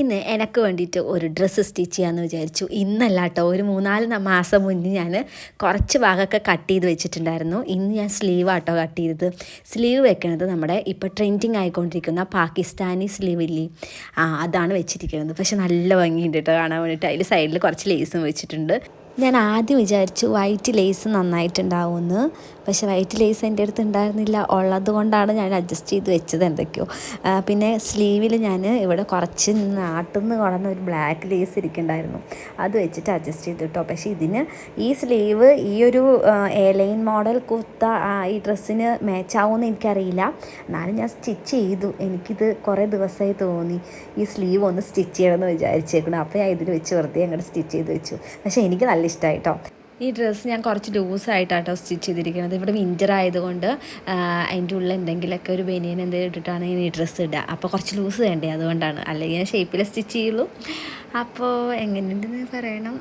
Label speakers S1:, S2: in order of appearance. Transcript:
S1: ഇന്ന് എനക്ക് വേണ്ടിയിട്ട് ഒരു ഡ്രസ്സ് സ്റ്റിച്ച് ചെയ്യാമെന്ന് വിചാരിച്ചു. ഇന്നല്ല കേട്ടോ ഒരു മൂന്നാൽ മാസം മുന്നേ ഞാൻ കുറച്ച് ഭാഗമൊക്കെ കട്ട് ചെയ്ത് വെച്ചിട്ടുണ്ടായിരുന്നു. ഇന്ന് ഞാൻ സ്ലീവ് ആട്ടോ കട്ട് ചെയ്തത്. സ്ലീവ് വെക്കണത് നമ്മുടെ ഇപ്പോൾ ട്രെൻഡിങ് ആയിക്കൊണ്ടിരിക്കുന്ന പാകിസ്ഥാനി സ്ലീവ് ഇല്ലേ? ആ അതാണ് വെച്ചിരിക്കുന്നത് പക്ഷെ നല്ല ഭംഗിയുണ്ട് കേട്ടോ കാണാൻ വേണ്ടിയിട്ട് അതിൽ സൈഡിൽ കുറച്ച് ലേസും വെച്ചിട്ടുണ്ട്. ഞാൻ ആദ്യം വിചാരിച്ചു വൈറ്റ് ലേസ് നന്നായിട്ടുണ്ടാവുമെന്ന്. പക്ഷേ വൈറ്റ് ലേസ് എന്റെ അടുത്ത് ഉണ്ടായിരുന്നില്ല. ഉള്ളതുകൊണ്ടാണ് ഞാൻ അഡ്ജസ്റ്റ് ചെയ്ത് വെച്ചത് എന്തൊക്കെയോ. പിന്നെ സ്ലീവിൽ ഞാൻ ഇവിടെ കുറച്ച് നിന്ന് കൊണ്ടുവന്ന ഒരു ബ്ലാക്ക് ലേസ് ഇരിക്കുന്നുണ്ടായിരുന്നു. അത് വെച്ചിട്ട് അഡ്ജസ്റ്റ് ചെയ്തു കേട്ടോ പക്ഷേ ഇതിന് ഈ സ്ലീവ് ഈ ഒരു എലൈൻ മോഡൽ കുർത്ത ഈ ഡ്രസ്സിന് മാച്ച് ആവുമെന്ന് എനിക്കറിയില്ല. എന്നാലും ഞാൻ സ്റ്റിച്ച് ചെയ്തു. എനിക്കിത് കുറേ ദിവസമായി തോന്നി. ഈ സ്ലീവ് ഒന്ന് സ്റ്റിച്ച് ചെയ്യണമെന്ന് വിചാരിച്ചേക്കണം. അപ്പോൾ ഞാൻ ഇതിൽ വെച്ച് വെറുതെ അങ്ങോട്ട് സ്റ്റിച്ച് ചെയ്ത് വെച്ചു. പക്ഷേ എനിക്ക് നല്ല ഇഷ്ടമായി കേട്ടോ ഈ ഡ്രസ്സ് ഞാൻ കുറച്ച് ലൂസായിട്ടാട്ടോ സ്റ്റിച്ച് ചെയ്തിരിക്കുന്നത്. ഇവിടെ വിന്റർ ആയതുകൊണ്ട് അതിന്റെ ഉള്ളിൽ എന്തെങ്കിലുമൊക്കെ ഒരു ബനിയൻ എന്തെങ്കിലും ഇട്ടിട്ടാണ് ഞാൻ ഈ ഡ്രസ്സ് ഇടുക. അപ്പോൾ കുറച്ച് ലൂസ് വേണ്ടേ അതുകൊണ്ടാണ്. അല്ലെങ്കിൽ ഞാൻ ഷേപ്പിൽ സ്റ്റിച്ച് ചെയ്യുള്ളൂ. അപ്പോൾ എങ്ങനെയുണ്ടെന്ന് പറയണം.